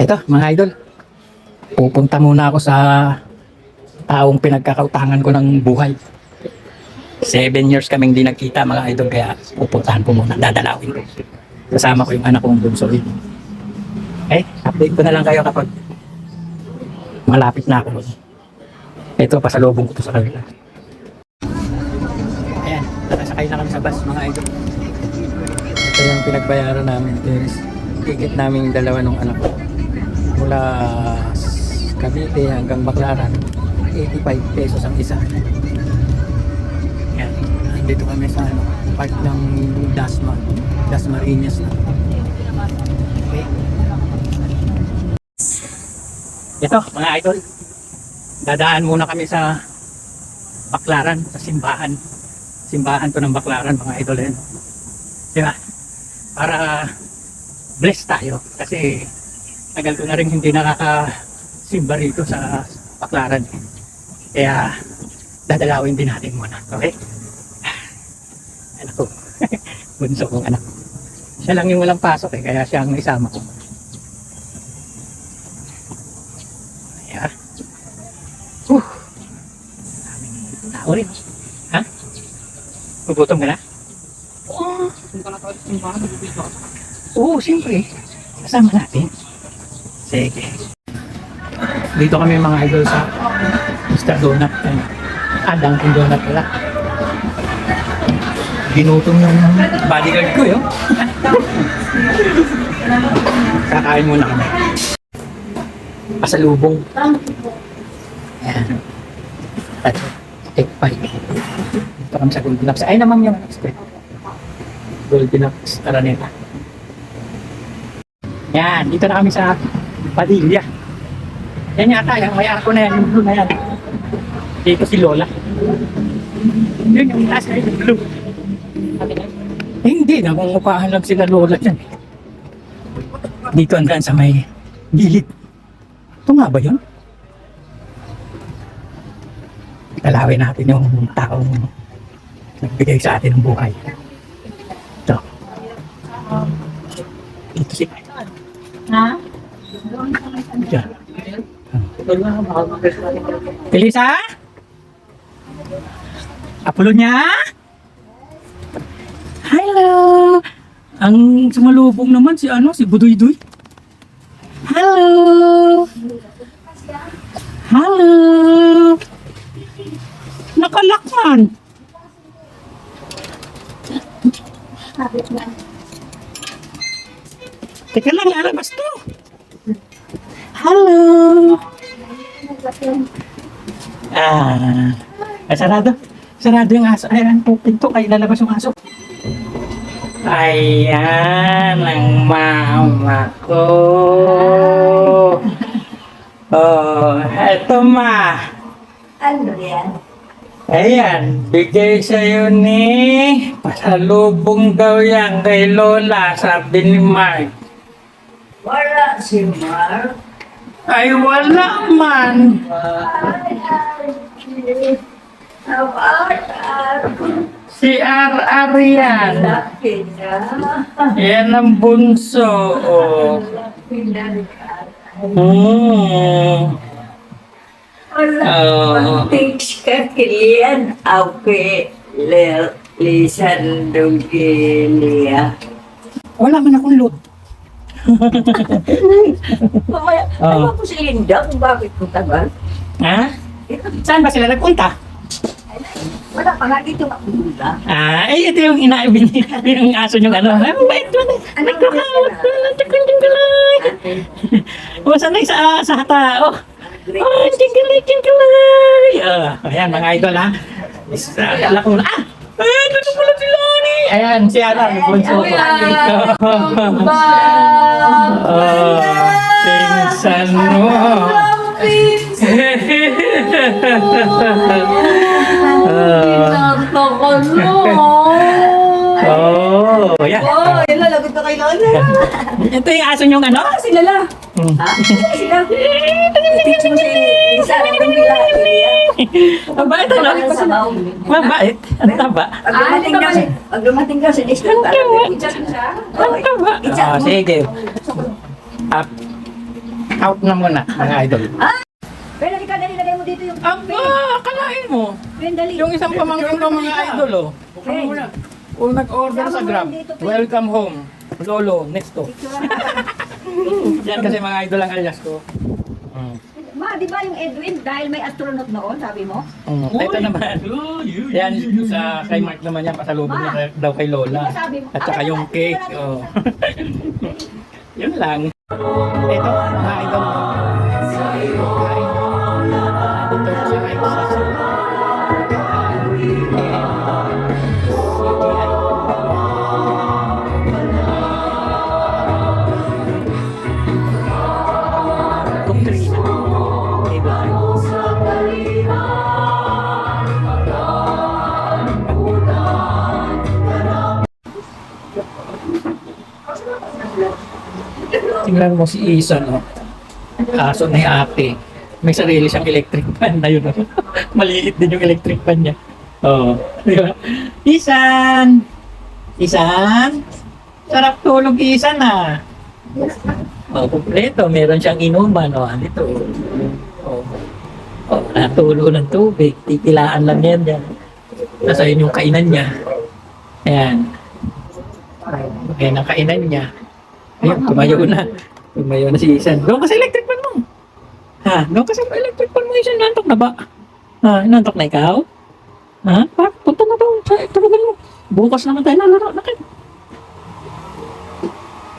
Ito, mga idol. Pupunta muna ako sa taong pinagkakautangan ko ng buhay. Seven years kaming di nagkita mga idol kaya pupuntahan ko muna, dadalawin ko. Kasama ko yung anak kong bunso. Eh, update ko na lang kayo kapag malapit na ako. Ito, pasalubong ko to sa kanila. Ayan, nakasakay na kami sa bus mga idol. Ito yung pinagbayaran namin. There's ticket namin dalawa ng anak ko. Mula Cavite hanggang Baclaran, 85 pesos ang isa. Yan. Nandito kami sa ano, part ng Dasma. Dasmariñas na. Okay. Ito, mga idol. Dadaan muna kami sa Baclaran, sa simbahan. Simbahan to ng Baclaran, mga idol. Yan. Di ba? Para blessed tayo. Kasi tagal ko na rin hindi nakakasimba rito sa Baclaran. Kaya dadalawin din natin muna. Okay? Anak ko. Bunso kong anak. Siya lang yung walang pasok eh. Kaya siya ang isama ko. Whew. Daming tao rin. Ha? Gugutom ka na? Oo, siyempre. Kasama natin. Sige. Dito kami mga idol sa Mr. Donut. Ah, Dunkin Donut pala. Ginutom yung bodyguard ko yun. Kakain muna kami. Pasalubong. Ayan. At take five. Dito kami sa Golden Ox. Ay naman yung expect. Golden Ox Araneta. Yan, dito na kami sa Padilla. Yan yata, yung may arko na yan, yung blue na yan. Dito si Lola. Yun yung taas na yung blue. Eh, hindi, nangungupahan lang sila Lola dyan. Dito hanggang sa may gilid. Ito nga ba yun? Talawin natin yung taong nagbigay sa atin ng buhay. Elisa? Apollonia? Hello! Ang sumalubong naman si ano, si Buduyduy. Hello! Hello! Nakalakman! Teka lang, lalabas to. Hello! Ah, ay, sarado. Sarado yung aso. Ayan, po, pinto. Ay, lalabas yung aso. Ayan, ang mama ko. Oh, eto ma. Ano yan? Ayan, bigay sa'yo ni pasalubong daw yan kay Lola, sabi ni Mark. Wala si Mark. Ay, wala man. Si laki na. Yan ang bunso. Oh. Laki na. Hmm. Wala. Oh. Thanks ka kilian. Okay. Lisan dugilia. Wala man akong load. Mamaya, Oh. alam ko si Linda kung bakit ko tagal. Ha? Saan ba sila nagpunta? Wala pa nga dito makikita. Ah, eh, ito yung inaibin yung aso yung ano. Ay, mabait mo na. Nagkakawat na. Nagkakawat O, sanay sa, sa tao. Oh, tinggalay, tinggalay. Ah, ayan, mga idol, ha? Isa, alam ko na. Ah! Eh, dito pala si Lani. Ayan, si Ana. Bunso ko. Oh, pinsan mo. Oh, yan. Oh, yun lang, lagot na kay Lola. Ito yung aso yung ano? Ah, sila la. Hmm. Ha? Sila. Teach mo si Lisa. Kung nila. Mabait ano? Mabait. Ang taba. Pag dumating daw si, pag dumating daw si Lisa, Ang siya. Ang taba. Ah, sige. Up. Out na muna, mga idol. Ben, halika, dali, lagay mo dito yung Aba, kalain mo. Dali. Yung isang pamangkin ko mga idol, oh. Ben, Kung nag-order sa Grab, welcome home. Lolo, next to. Yan kasi mga idol ang alias ko. Mm. Ma, di ba yung Edwin, dahil may astronaut noon, sabi mo? Mm. Ito naman. Yan, sa kay Mark naman yan, pasalubong Ma. niya daw kay Lola. Di ba sabi mo? At saka yung cake. Oh. Yun lang. Ito, mga idol. Tingnan mo si Isan, no? Aso na yung ate. May sarili siyang electric fan na yun. no? Maliit din yung electric fan niya. Oo. Di ba? Isan! Isan! Sarap tulog Isan ah. Oh, kumpleto. Meron siyang inuman. Oh, dito. Oh. Oh, natulo ng tubig. Titilaan lang yan dyan. Nasa yun yung kainan niya. Ayan. Ayan ang kainan niya. Ayun, tumayo na. Tumayo na si Isan. Doon kasi electric fan mo. Ha? Doon kasi electric fan mo, Isan. Nantok na ba? Ha? Nantok na ikaw? Ha? Pa, punta na doon. Sa tulugan mo. Bukas naman tayo lalaro. Nakit.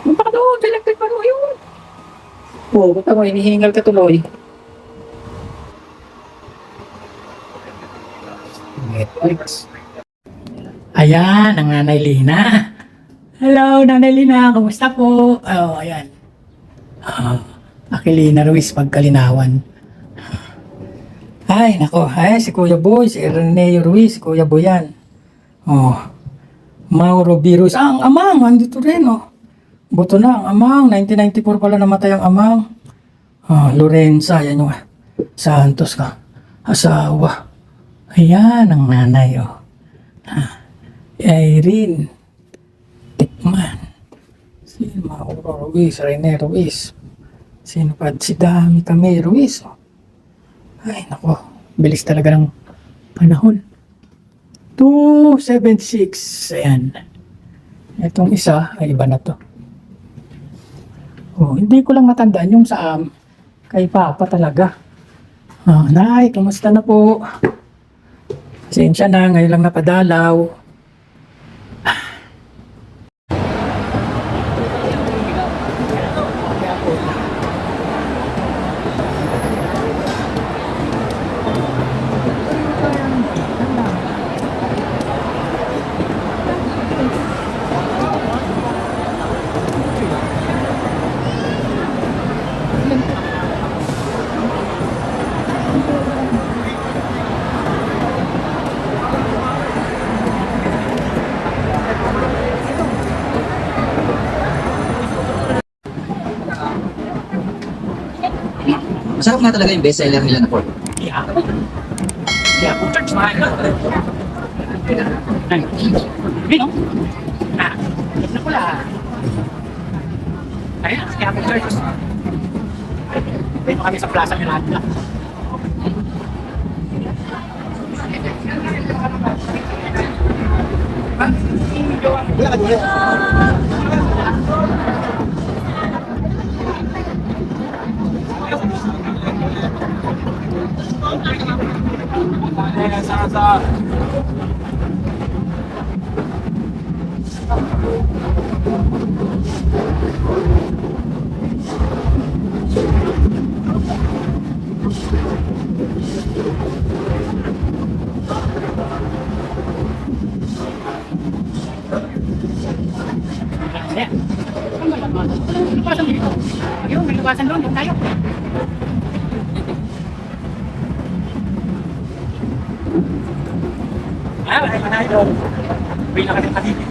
Punta ka doon sa electric fan mo. Yun. Oo, punta mo. Inihingal ka tuloy. Netflix. Ayan, ang Nanay Lina. Hello, Nanay Lina. Po? Oh, ayan. Ah, Aquilina Ruiz, pagkalinawan. Ay, nako. Ay, si Kuya Boy, si Rene Ruiz, Kuya Boyan. Oh, Mauro. Ruiz. Ah, ang amang, andito rin, oh. Buto na, ang amang. 1994 pala namatay ang amang. Oh, Lorenza, yan yung Santos ka. Asawa. Ayan, ang nanay, oh. Ah, Irene. Tikman. Si Mauro Ruiz, Rene Ruiz. Sino pa? Si Dami kami Ruiz. Oh. Ay, nako. Bilis talaga ng panahon. 276. Ayan. Itong isa, ay iba na to. Oh, hindi ko lang matandaan yung sa um, kay Papa talaga. Oh, Nay, kamusta na po? Pasensya na, ngayon lang napadalaw. Masarap nga talaga yung bestseller nila na pork. Yeah. Yeah, church na. Ay, Bino? Ah, na pula. Ayan, kaya po church. Dito kami sa Plaza Miranda. Ayan. Lupasan dito. Ayun, may lupasan doon. Doon tayo. Ah, wala na doon. Uwi na kami.